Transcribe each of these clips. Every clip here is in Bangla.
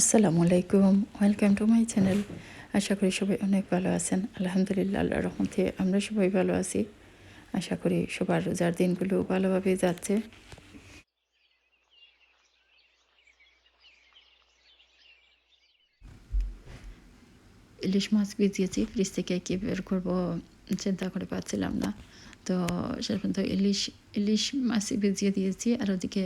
আসসালামু আলাইকুম ওয়েলকাম টু মাই চ্যানেল আশা করি সবাই অনেক ভালো আছেন। আলহামদুলিল্লাহ আল্লাহ রহমতে আমরা সবাই ভালো আছি। আশা করি সবার রোজার দিনগুলো ভালোভাবে যাচ্ছে। ইলিশ মাছ ভিজিয়েছি, ফ্রিজ থেকে কী বের করব, চিন্তা করে পাচ্ছিলাম না। তো শেষ পর্যন্ত ইলিশ ইলিশ মাছই ভিজিয়ে দিয়েছি, আর ওদিকে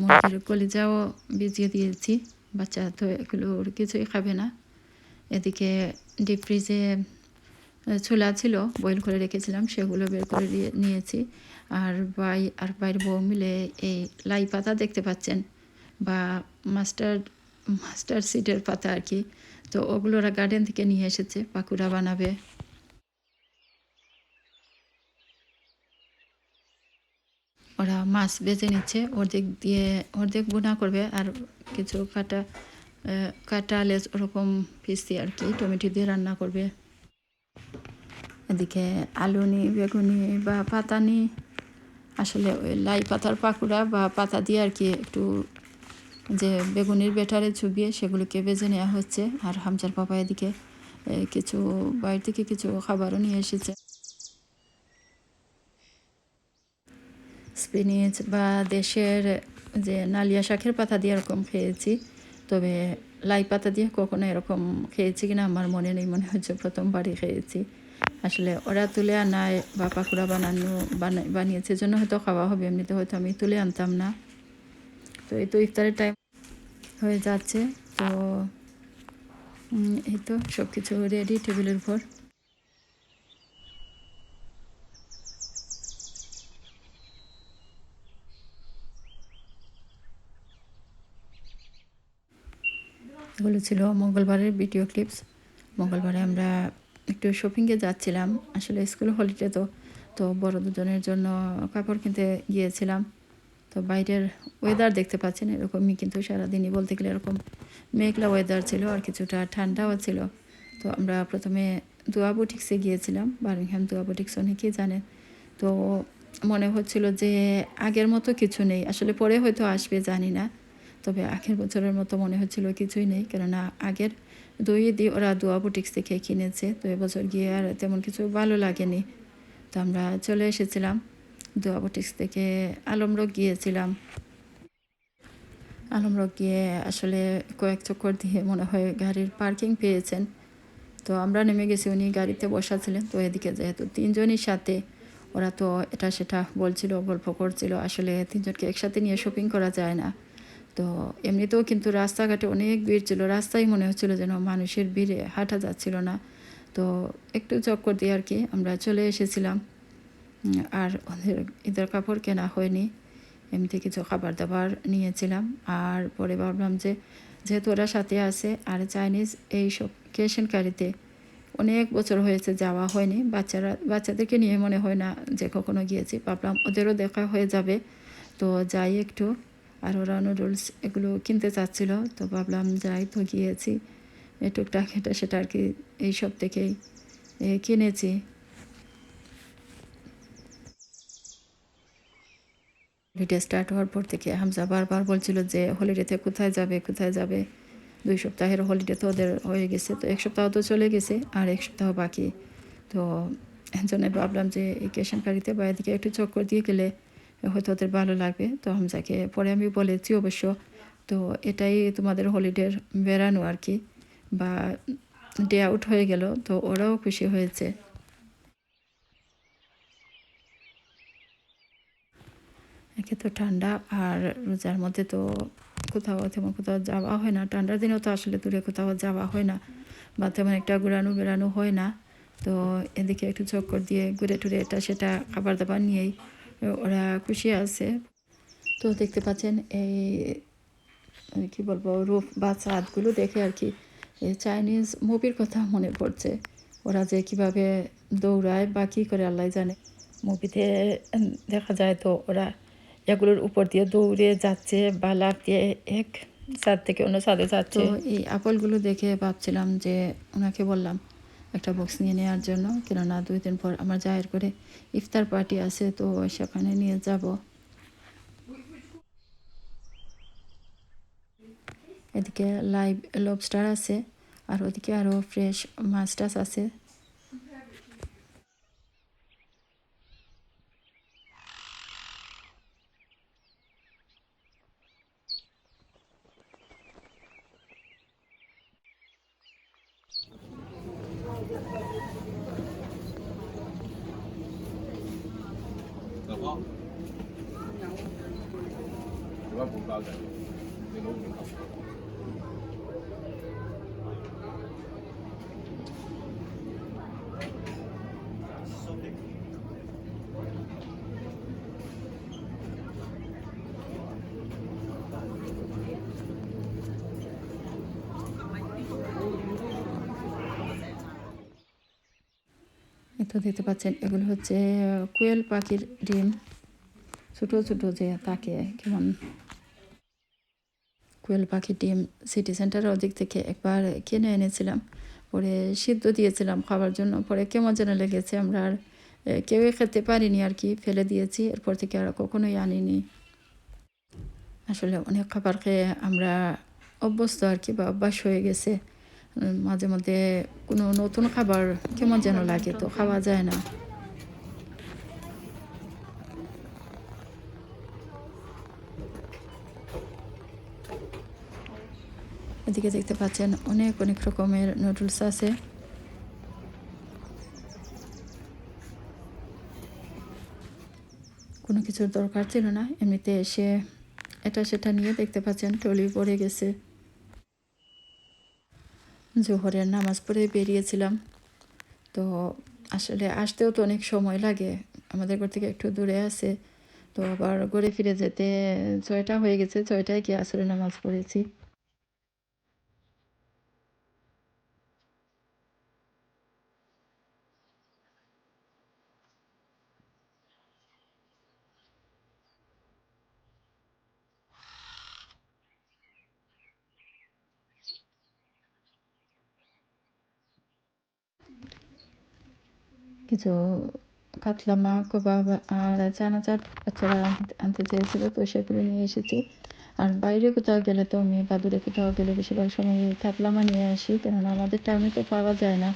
মুরগির কলিজাও ভিজিয়ে দিয়েছি। বাচ্চা তো এগুলো কিছুই খাবে না। এদিকে ডিপ ফ্রিজে ছোলা ছিল বয়েল করে রেখেছিলাম, সেগুলো বের করে নিয়েছি। আর বাই আর বাইর বউ মিলে এই লাই পাতা দেখতে পাচ্ছেন? বা মাস্টার্ড মাস্টার্ড সিডের পাতা আর কি। তো ওগুলো ওরা গার্ডেন থেকে নিয়ে এসেছে, পাকুড়া বানাবে। ওরা মাছ বেছে নিচ্ছে, অর্ধেক দিয়ে, অর্ধেক বোনা করবে আর কিছু কাটা কাটা লেস ওরকম পিস আর কি, টমেটো দিয়ে রান্না করবে। এদিকে আলু নি, বেগুনি বা পাতা নি, আসলে ওই লাই পাতার পাকুড়া বা পাতা দিয়ে আর কি একটু যে বেগুনির বেটারে চুবিয়ে সেগুলোকে বেজে নেওয়া হচ্ছে। আর হামজার বাবা এদিকে কিছু বাইরে থেকে কিছু খাবারও নিয়ে এসেছে। স্পিনিচ বা দেশের যে নালিয়া শাকের পাতা দিয়ে এরকম খেয়েছি, তবে লাই পাতা দিয়ে কখনো এরকম খেয়েছি কিনা আমার মনে নেই, মনে হচ্ছে প্রথমবারই খেয়েছি। আসলে ওরা তুলে আনায় বা পাকুড়া বানানো বানা- বানিয়েছে জন্য হয়তো খাওয়া হবে, এমনিতে হয়তো আমি তুলে আনতাম না। তো এই তো ইফতারের টাইম হয়ে যাচ্ছে, তো এই তো সব কিছু রেডি টেবিলের উপর। এগুলো ছিল মঙ্গলবারের ভিডিও ক্লিপস মঙ্গলবারে আমরা একটু শপিংয়ে যাচ্ছিলাম। আসলে স্কুল হলিডে তো তো বড় দুজনের জন্য কাপড় কিনতে গিয়েছিলাম। তো বাইরের ওয়েদার দেখতে পাচ্ছেন, এরকমই কিন্তু সারাদিনই বলতে গেলে এরকম মেঘলা ওয়েদার ছিল আর কিছুটা ঠান্ডাও ছিল। তো আমরা প্রথমে দোয়া বুটিক্সে গিয়েছিলাম বার্মিংহাম দোয়া বুটিক্স অনেকেই জানেন। তো মনে হচ্ছিল যে আগের মতো কিছু নেই, আসলে পরে হয়তো আসবে, জানি না। তবে আগের বছরের মতো মনে হচ্ছিল কিছুই নেই, কেননা আগের দুই দিয়ে ওরা দোয়া বুটিক্স থেকে কিনেছে। তো এবছর গিয়ে আর তেমন কিছু ভালো লাগেনি। তো আমরা চলে এসেছিলাম দোয়া বুটিক্স থেকে আলমরক গিয়েছিলাম। আলমরক গিয়ে আসলে কয়েক চক্কর দিয়ে মনে হয় গাড়ির পার্কিং পেয়েছেন। তো আমরা নেমে গেছি, উনি গাড়িতে বসা ছিলেন। তো এদিকে যেহেতু তিনজনই সাথে, ওরা তো এটা সেটা বলছিল, গল্প করছিল। আসলে তিনজনকে একসাথে নিয়ে শপিং করা যায় না। তো এমনিতেও কিন্তু রাস্তাঘাটে অনেক ভিড় ছিল, রাস্তায় মনে হচ্ছিল যেন মানুষের ভিড়ে হাঁটা যাচ্ছিল না। তো একটু চক্কর দিয়ে আর কি আমরা চলে এসেছিলাম। আর ওদের ঈদের কাপড় কেনা হয়নি। এমনি কিছু খাবার দাবার নিয়েছিলাম। আর পরে ভাবলাম যে যেহেতু ওরা সাথে আছে, আর চাইনিজ এই এইসব কেশনকারিতে অনেক বছর হয়েছে যাওয়া হয়নি। বাচ্চারা, বাচ্চাদেরকে নিয়ে মনে হয় না যে কখনো গিয়েছি। ভাবলাম ওদেরও দেখা হয়ে যাবে। তো যাই একটু। আর ওরা নুডলস এগুলো কিনতে চাচ্ছিল, তো ভাবলাম যাই তো গিয়েছি। টুকটাক এটা সেটা আর কি এইসব থেকেই কিনেছি। হলিডে স্টার্ট হওয়ার পর থেকে হামজা বারবার বলছিল যে হলিডেতে কোথায় যাবে কোথায় যাবে? দুই সপ্তাহের হলিডে তো ওদের হয়ে গেছে, তো এক সপ্তাহ তো চলে গেছে আর এক সপ্তাহ বাকি। তো জন্য ভাবলাম যে এই কেশনকারিতে বা এদিকে একটু চক্কর দিয়ে গেলে হয়তো ওদের ভালো লাগবে। তো হামজাকে পরে আমি বলেছি অবশ্য। তো এটাই তোমাদের হলিডের বেড়ানো আর কি। বা ডে আউট হয়ে গেল, তো ওরাও খুশি হয়েছে। একে তো ঠান্ডা, আর রোজার মধ্যে তো কোথাও তেমন কোথাও যাওয়া হয় না। ঠান্ডার দিনেও তো আসলে দূরে কোথাও যাওয়া হয় না, বা তেমন একটা ঘোরানো বেড়ানো হয় না। তো এদিকে একটু চক্কর দিয়ে ঘুরে টুরে এটা সেটা খাবার দাবার নিয়েই ওরা খুশি আছে। তো দেখতে পাচ্ছেন এই কি বলব, রূপ বা চাঁদগুলো দেখে আর কি চাইনিজ মুভির কথা মনে পড়ছে। ওরা যে কীভাবে দৌড়ায় বা কী করে আল্লাহ জানে। মুভিতে দেখা যায় তো ওরা এগুলোর উপর দিয়ে দৌড়ে যাচ্ছে বা লাফ দিয়ে এক ছাদ থেকে অন্য ছাদে যাচ্ছে। এই আপেলগুলো দেখে ভাবছিলাম যে ওনাকে বললাম একটা বক্স নিয়ে নেওয়ার জন্য। কেননা দুই দিন পর আমার জাহের করে ইফতার পার্টি আছে, তো সেখানে নিয়ে যাব। এদিকে লাইভ লবস্টার আছে, আর ওদিকে আরও ফ্রেশ মাছ টাছ আছে। তো দেখতে পাচ্ছেন এগুলো হচ্ছে কোয়েল পাখির ডিম। ছোটো ছোটো যে তাকে কেমন কোয়েল পাখির ডিম সিটি সেন্টারের ওদিক থেকে একবার কিনে এনেছিলাম। পরে সিদ্ধ দিয়েছিলাম খাবার জন্য। পরে কেমন যেন লেগেছে, আমরা আর কেউই খেতে পারিনি আর কি, ফেলে দিয়েছি। এরপর থেকে আর কখনোই আনিনি। আসলে অনেক খাবার খেয়ে আমরা অভ্যস্ত আর কি, বা অভ্যাস হয়ে গেছে। মাঝে মধ্যে কোনো নতুন খাবার কেমন যেন লাগে তো খাওয়া যায় না। এদিকে দেখতে পাচ্ছেন অনেক অনেক রকমের নুডলস আছে। কোনো কিছুর দরকার ছিল না, এমনিতে এসে এটা সেটা নিয়ে দেখতে পাচ্ছেন, টলি পড়ে গেছে। জোহরের নামাজ পড়ে বেরিয়েছিলাম। তো আসলে আসতেও তো অনেক সময় লাগে, আমাদের ঘর থেকে একটু দূরে আছে। তো আবার ঘরে ফিরে যেতে ছয়টা হয়ে গেছে, ছয়টায় গিয়ে আসলে নামাজ পড়েছি। কিছু কাতলা মাছ কবাব আর চানা চাট, বাচ্চারা আনতে- চেয়েছিল, তো সেগুলো নিয়ে এসেছি। আর বাইরে কোথাও গেলে তো আমি বা দূরে কোথাও গেলে বেশিরভাগ সময় কাতলামা নিয়ে আসি, কেননা আমাদের টাইমে তো পাওয়া যায় না।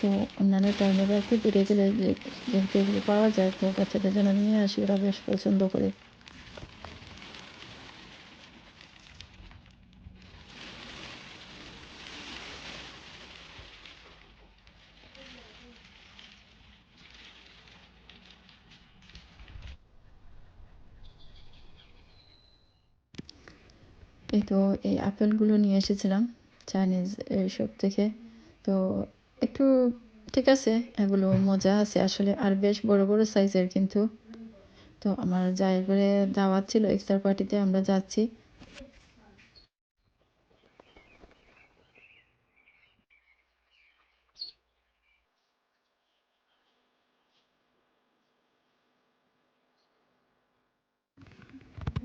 তো অন্যান্য টাইমে বা একটু দূরে গেলে যেহেতু এগুলো পাওয়া যায়, তো বাচ্চাদের জন্য নিয়ে আসি, ওরা বেশ পছন্দ করে। এই তো এই আপেলগুলো নিয়ে এসেছিলাম চাইনিজ এইসব থেকে। তো একটু ঠিক আছে, এগুলো মজা আছে আসলে। আর বেশ বড় বড় সাইজের কিন্তু। তো আমার যাই করে দাওয়াত ছিল ইফতার পার্টিতে আমরা যাচ্ছি।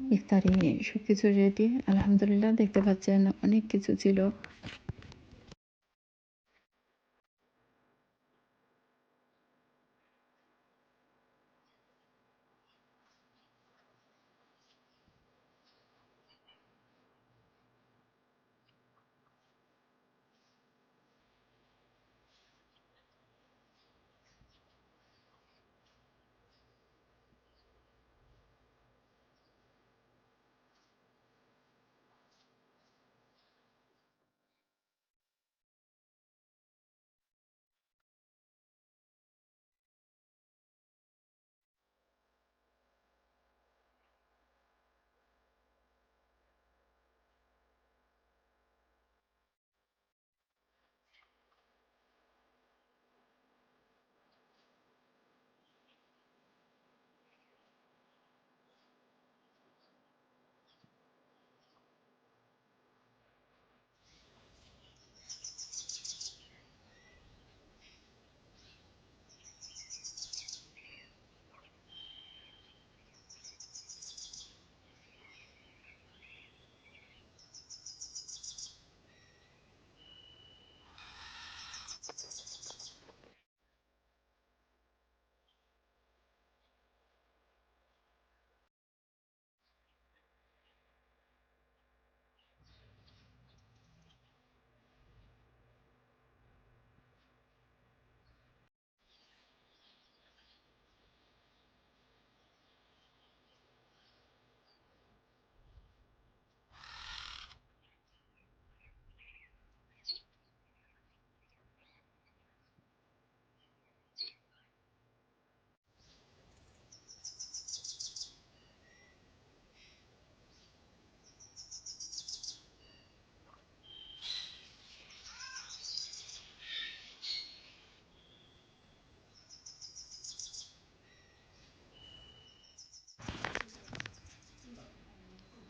ইফতারি সব কিছু রেডি আলহামদুলিল্লাহ দেখতে পাচ্ছেন অনেক কিছু ছিল।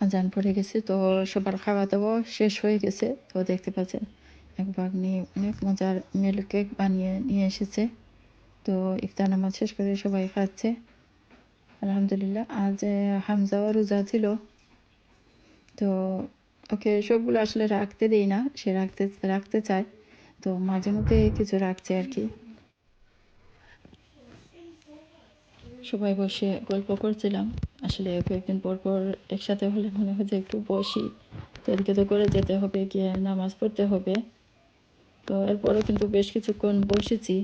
আজান পড়ে গেছে, তো সবার খাওয়া দাওয়া শেষ হয়ে গেছে। তো দেখতে পাচ্ছেন, এক বাগনি অনেক মজার মিল্ক কেক বানিয়ে নিয়ে এসেছে। তো ইফতার নামাজ শেষ করে সবাই খাচ্ছে। আলহামদুলিল্লাহ, আজ হামজাও রোজা ছিল। তো ওকে সবগুলো আসলে রাখতে দেই না, সে রাখতে রাখতে চায়। তো মাঝে মধ্যে কিছু রাখছে আর কি। সবাই বসে গল্প করছিলাম। আসলে কয়েকদিন পর পর একসাথে হলে মনে হয় যে একটু বসি। এদিকে তো করে যেতে হবে, গিয়ে নামাজ পড়তে হবে। তো এরপরও কিন্তু বেশ কিছুক্ষণ বসেছি।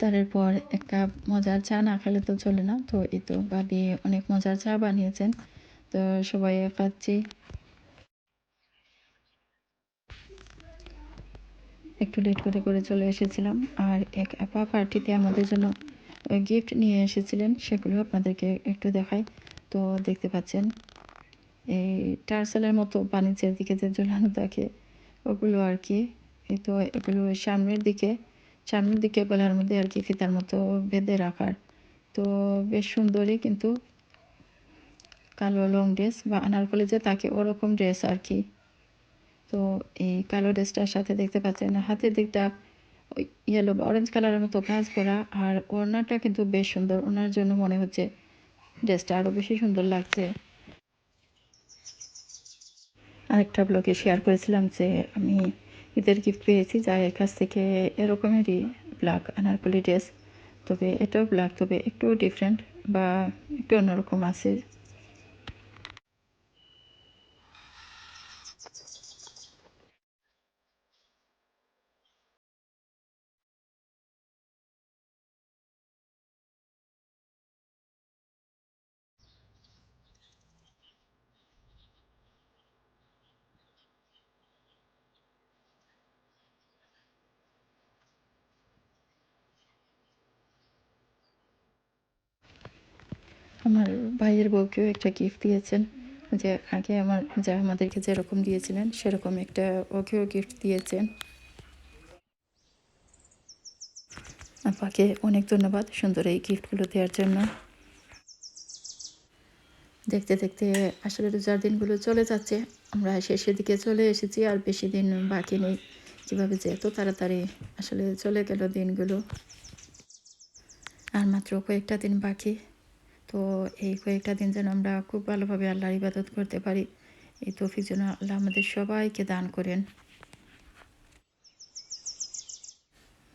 ইফতারের পর এক কাপ মজার চা না খেলে তো চলে না। তো এই তো ভাবি অনেক মজার চা বানিয়েছেন। তো সবাই খাচ্ছি একটু লেট করে করে চলে এসেছিলাম। আর এক আপা পার্টিতে আমাদের জন্য গিফট নিয়ে এসেছিলেন, সেগুলো আপনাদেরকে একটু দেখাই। তো দেখতে পাচ্ছেন, এই টার্সেলের মতো বাণিজ্যের দিকে যে ঝুলানো থাকে, ওগুলো আর কি। এই তো এগুলো সামনের দিকে সামনের দিকে গলার মধ্যে আর কি ফিতার মতো বেঁধে রাখার। তো বেশ সুন্দরই কিন্তু কালো লং ড্রেস বা আনারকলি যে তাকে ওরকম ড্রেস আর কি। তো এই কালো ড্রেসটার সাথে দেখতে পাচ্ছেন, হাতের দিকটা ওই ইয়েলো বা অরেঞ্জ কালারের মতো কাজ করা আর ওড়নাটা কিন্তু বেশ সুন্দর। ওনার জন্য মনে হচ্ছে ড্রেসটা আরও বেশি সুন্দর লাগছে। আরেকটা ব্লগে শেয়ার করেছিলাম যে আমি ঈদের গিফট পেয়েছি যার কাছ থেকে এরকমেরই ব্ল্যাক আনারকলি ড্রেস তবে এটাও ব্ল্যাক তবে একটু ডিফারেন্ট বা একটু অন্যরকম আছে। আমার ভাইয়ের বউকেও একটা গিফট দিয়েছেন। যে আগে আমার, যা আমাদেরকে যেরকম দিয়েছিলেন, সেরকম একটা ওকেও গিফট দিয়েছেন। আপাকে অনেক ধন্যবাদ সুন্দর এই গিফটগুলো দেওয়ার জন্য। দেখতে দেখতে আসলে রোজার দিনগুলো চলে যাচ্ছে, আমরা শেষের দিকে চলে এসেছি, আর বেশি দিন বাকি নেই। কীভাবে যে এত তাড়াতাড়ি আসলে চলে গেল দিনগুলো। আর মাত্র কয়েকটা দিন বাকি। তো এই কয়েকটা দিন যেন আমরা খুব ভালোভাবে আল্লাহর ইবাদত করতে পারি। এই তৌফিক যেন আল্লাহ আমাদের সবাইকে দান করেন।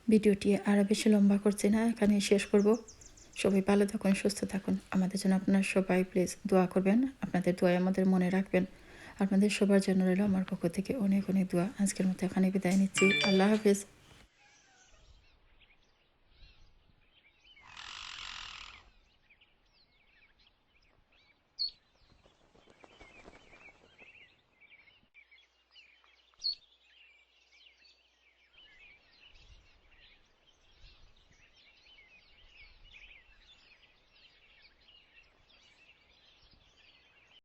ভিডিওটি আরও বেশি লম্বা করছি না এখানে শেষ করব। সবাই ভালো থাকুন, সুস্থ থাকুন। আমাদের জন্য আপনারা সবাই প্লিজ দোয়া করবেন। আপনাদের দোয়াই আমাদের মনে রাখবেন। আপনাদের সবার জন্য রইল আমার পক্ষ থেকে অনেক অনেক দোয়া। আজকের মতো এখানে বিদায় নিচ্ছি। আল্লাহ হাফেজ।